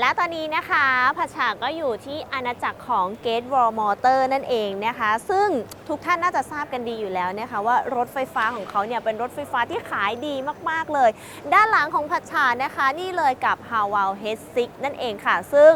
และตอนนี้นะคะผัชชาก็อยู่ที่อาณาจักรของ Gate Wall Motor นั่นเองนะคะ ซึ่งทุกท่านน่าจะทราบกันดีอยู่แล้วนะคะว่ารถไฟฟ้าของเขาเนี่ยเป็นรถไฟฟ้าที่ขายดีมากๆเลย ด้านหลังของผัชชานะคะ นี่เลยกับ h a w a l H6 นั่นเองค่ะ ซึ่ง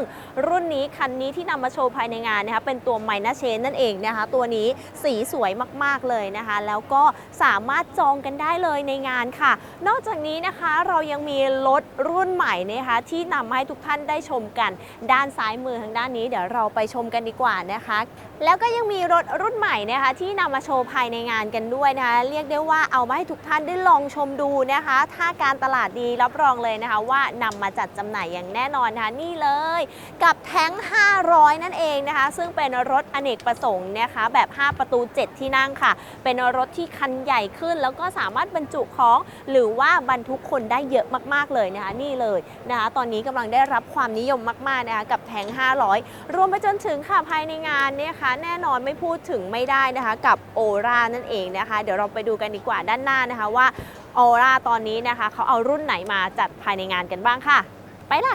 รุ่นนี้คันนี้ที่นำมาโชว์ภายในงานนะคะเป็นตัว m i n a Chain นั่นเองนะคะ ตัวนี้สีสวยมากๆเลยนะคะ แล้วก็สามารถจองกันได้เลยในงานค่ะ นอกจากนี้นะคะเรายังมีรถรุ่นใหม่นะคะที่นำมาให้ทุกท่านได้ชมกัน ด้านซ้ายมือทางด้านนี้เดี๋ยวเราไปชมกันดีกว่านะคะ แล้วก็ยังมีรถรุ่นใหม่นะคะ ที่นำมาโชว์ภายในงานกันด้วยนะคะเรียกได้ว่าเอามาให้ทุกท่านได้ลองชมดูนะคะ ถ้าการตลาดดีรับรองเลยนะคะ ว่านำมาจัดจำหน่ายอย่างแน่นอนนะคะนี่เลย กับแท้ง 500 นั่นเองนะคะ ซึ่งเป็นรถอเนกประสงค์นะคะแบบ 5 ประตู 7 ที่นั่งค่ะ เป็นรถที่คันใหญ่ขึ้น แล้วก็สามารถบรรจุของ หรือว่าบรรทุกคนได้เยอะมาก ๆ เลยนะคะนี่เลยนะคะตอนนี้กำลังได้รับความนิยมมากๆนะคะกับแทง 500 รวมไปจนถึงค่ะภายในงานเนี่ยค่ะแน่นอนไม่พูดถึงไม่ได้นะคะ กับโอรานั่นเองนะคะ เดี๋ยวเราไปดูกันดีกว่าด้านหน้านะคะว่าโอราตอนนี้นะคะเขาเอารุ่นไหนมาจัดภายในงานกันบ้างค่ะ ไปล่ะ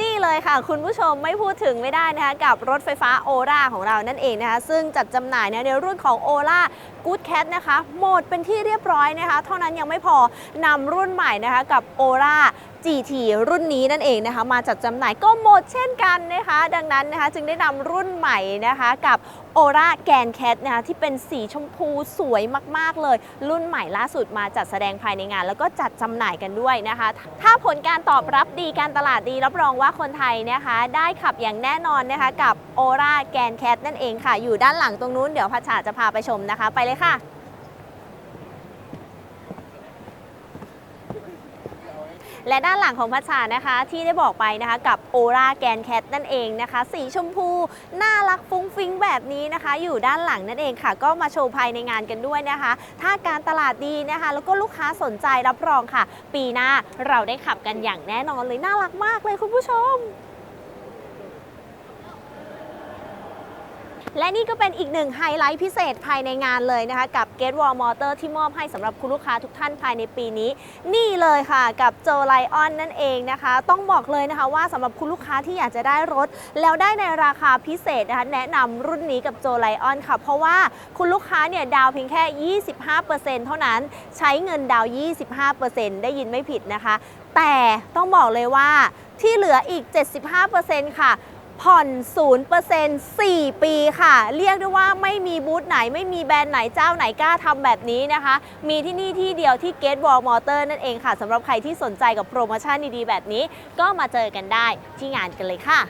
นี่ เลยค่ะ คุณผู้ชมไม่พูดถึงไม่ได้นะคะกับรถไฟฟ้าโอราของเรานั่นเองนะคะ ซึ่งจัดจำหน่ายในรุ่นของโอรากูดแคทนะคะ หมดเป็นที่เรียบร้อยนะคะ เท่านั้นยังไม่พอนำรุ่นใหม่นะคะกับโอรา GT รุ่นนี้นั่นเองนะคะ มาจัดจำหน่ายก็หมดเช่นกันนะคะ ดังนั้นนะคะจึงได้นำรุ่นใหม่นะคะกับโอราแกนแคทนะคะที่เป็นสีชมพูสวยมาก ๆ เลย รุ่นใหม่ล่าสุดมาจัดแสดงภายในงาน แล้วก็จัดจำหน่ายกันด้วยนะคะ ถ้าผลการตอบรับดีการตลาดดี รับรองว่าคนไทยนะคะ ได้ขับอย่างแน่นอนนะคะกับโอราแกนแคทนั่นเองค่ะ อยู่ด้านหลังตรงนู้นเดี๋ยวพัชชาจะพาไปชมนะคะ ไปเลยค่ะ และด้านหลังของพัชชานะคะ ที่ได้บอกไปนะคะ กับโอราแกนแคทนั่นเองนะคะ สีชมพู น่ารักฟุ้งฟิ้งแบบนี้นะคะ อยู่ด้านหลังนั่นเองค่ะ ก็มาโชว์ภายในงานกันด้วยนะคะ ถ้าการตลาดดีนะคะ แล้วก็ลูกค้าสนใจรับรองค่ะ ปีหน้าเราได้ขับกันอย่างแน่นอนเลยน่ารักมากเลยคุณผู้ชม และนี่ก็เป็นอีกหนึ่งไฮไลท์พิเศษภายในงานเลยนะคะ กับ Gate Wall Motor ที่มอบให้สำหรับคุณลูกค้าทุกท่านภายในปีนี้ นี่เลยค่ะกับโจไลออนนั่นเองนะคะ ต้องบอกเลยนะคะว่าสำหรับคุณลูกค้าที่อยากจะได้รถ แล้วได้ในราคาพิเศษนะคะแนะนำรุ่นนี้กับโจไลออนค่ะ เพราะว่าคุณลูกค้าเนี่ยดาวเพียงแค่ 25%เท่านั้นใช้เงินดาวน์25%ได้ยินไม่ผิดนะคะ แต่ต้องบอกเลยว่าที่เหลืออีก 75%ค่ะ ผ่อน 0% 4 ปีค่ะ เรียกได้ว่าไม่มีบูธไหน ไม่มีแบรนด์ไหนเจ้าไหนกล้าทำแบบนี้นะคะ มีที่นี่ที่เดียวที่เกตบอลมอเตอร์นั่นเองค่ะสำหรับใครที่สนใจกับโปรโมชั่นดีๆ แบบนี้ ก็มาเจอกันได้ที่งานกันเลยค่ะ